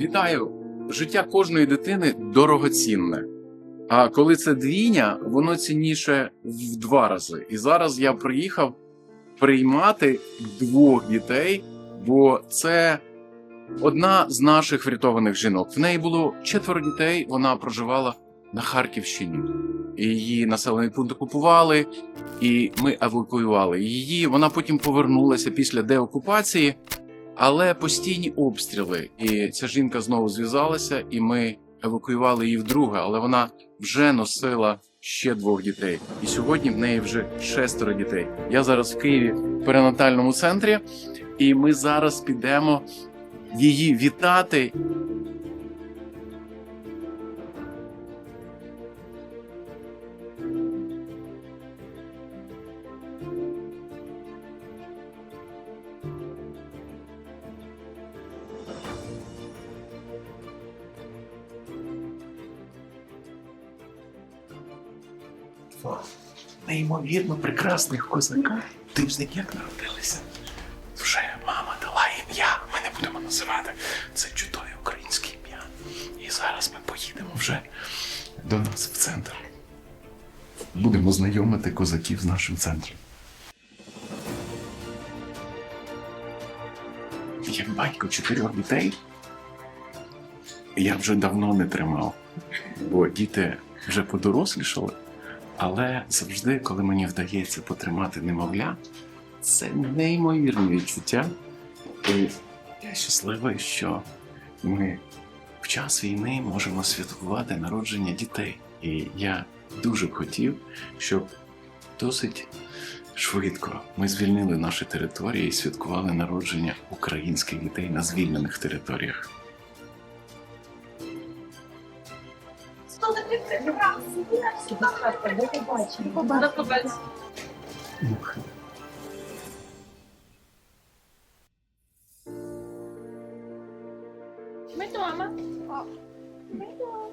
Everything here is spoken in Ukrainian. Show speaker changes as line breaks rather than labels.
Вітаю! Життя кожної дитини дорогоцінне. А коли це двійня, воно цінніше в два рази. І зараз я приїхав приймати двох дітей, бо це одна з наших врятованих жінок. В неї було четверо дітей. Вона проживала на Харківщині. Її населений пункт окупували, і ми евакуювали її. Вона потім повернулася після деокупації, але постійні обстріли. І ця жінка знову зв'язалася, і ми евакуювали її вдруге, але вона вже носила ще двох дітей. І сьогодні в неї вже шестеро дітей. Я зараз в Києві в перинатальному центрі, і ми зараз підемо її вітати.
Неймовірно прекрасних козака. Тижник як народилися. Вже мама дала ім'я. Ми не будемо називати. Це чудове українське ім'я. І зараз ми поїдемо вже до нас в центр. Будемо знайомити козаків з нашим центром. Як батько чотирьох дітей, я вже давно не тримав, бо діти вже подорослішали. Але завжди, коли мені вдається потримати немовля, це неймовірне відчуття. І я щасливий, що ми в час війни можемо святкувати народження дітей. І я дуже б хотів, щоб досить швидко ми звільнили наші території і святкували народження українських дітей на звільнених територіях. До побачення.
До побачення. Ми дома. Ми дома.